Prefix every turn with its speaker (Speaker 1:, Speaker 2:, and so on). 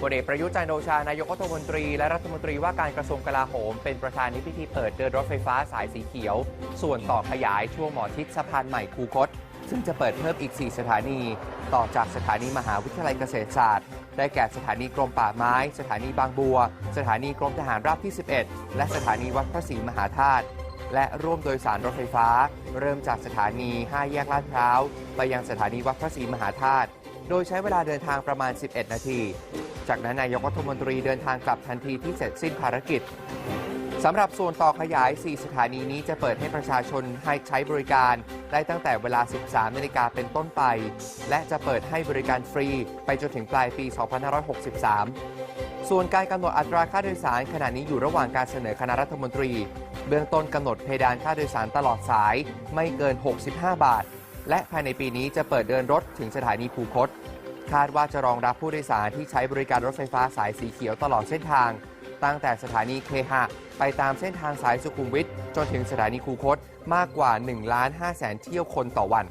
Speaker 1: พลเอกประยุทธ์จันโอชานายกรัฐมนตรี และรัฐมนตรีว่าการกระทรวงกลาโหม เป็นประธานในพิธีเปิดเดินรถไฟฟ้าสายสีเขียว ส่วนต่อขยายช่วงหมอชิดสะพานใหม่คูคต ซึ่งจะเปิดเพิ่มอีก 4 สถานี ต่อจากสถานีมหาวิทยาลัยเกษตรศาสตร์ ได้แก่สถานีกรมป่าไม้ สถานีบางบัว สถานีกรมทหารราบที่ 11 และสถานีวัดพระศรีมหาธาตุและร่วมโดยสารรถไฟฟ้า เริ่มจากสถานี 5 แยกลาดพร้าว ไปยังสถานีวัดพระศรีมหาธาตุโดยใช้เวลาเดินทางประมาณ 11 นาที จากนั้นนายกรัฐมนตรีเดินทางกลับทันทีที่เสร็จสิ้นภารกิจสำหรับส่วนต่อขยาย 4 สถานีนี้จะเปิดให้ประชาชนให้ใช้บริการ ได้ตั้งแต่เวลา 13นาฬิกาเป็นต้นไป และจะเปิดให้บริการฟรี ไปจนถึงปลายปี 2563 ส่วนการกำหนดอัตราค่าโดยสารขณะนี้อยู่ระหว่างการเสนอคณะรัฐมนตรี เบื้องต้นกำหนดเพดานค่าโดยสารตลอดสายไม่เกิน 65 บาท และภายในปีนี้จะเปิดเดินรถถึงสถานีภูคต คาดว่าจะรองรับผู้โดยสารที่ใช้บริการรถไฟฟ้าสายสีเขียวตลอดเส้นทาง ตั้งแต่สถานีเคหะ ไปตามเส้นทางสายสุขุมวิทจนถึงสถานีคูคตมากกว่า1ล้าน5แสนเที่ยวคนต่อวัน